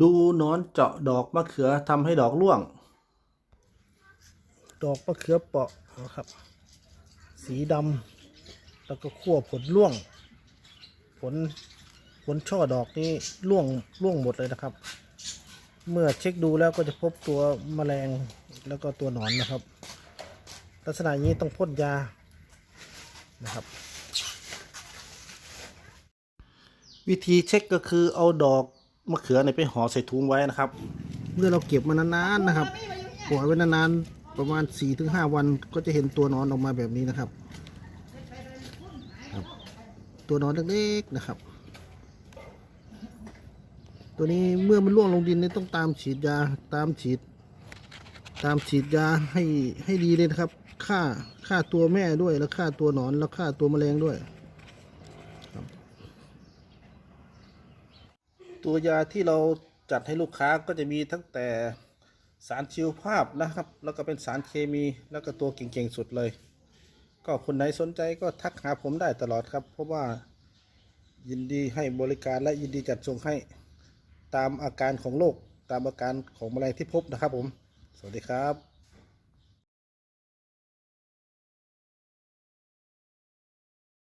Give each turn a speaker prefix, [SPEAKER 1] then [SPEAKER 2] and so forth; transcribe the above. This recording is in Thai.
[SPEAKER 1] ดูหนอนเจาะดอกมะเขือทำให้ดอกร่วง ดอกมะเขือเปาะนะครับ สีดำแล้วก็ขั้วผลร่วง ผลผลช่อดอกนี้ร่วงร่วงหมดเลยนะครับ เมื่อเช็คดูแล้วก็จะพบตัวแมลงแล้วก็ตัวหนอนนะครับ ลักษณะอย่างนี้ต้องพ่นยานะครับวิธีเช็คก็คือเอาดอก มะเขือเนี่ยไปห่อใส่ถุงไว้นะครับ เมื่อเราเก็บมานานๆนะครับปล่อยไว้นานๆประมาณ4-5วันก็จะเห็นตัวนอนออกมาแบบนี้นะครับครับ ตัวนอนเล็กๆนะครับ ตัวนี้เมื่อมันร่วงลงดินเนี่ยต้องตามฉีดยาตามฉีด ตามฉีดยาให้ให้ดีเลยนะครับฆ่าฆ่าตัวแม่ด้วยแล้วฆ่าตัวหนอนแล้วฆ่าตัวแมลงด้วย ตัวยาที่เราจัดให้ลูกค้าก็จะมีตั้งแต่สารชีวภาพนะครับ แล้วก็เป็นสารเคมีแล้วก็ตัวเก่งๆสุดเลย ก็คนไหนสนใจก็ทักหาผมได้ตลอดครับ เพราะว่ายินดีให้บริการและยินดีจัดส่งให้ตามอาการของโรคตามอาการของแมลงที่พบนะครับผม สวัสดีครับ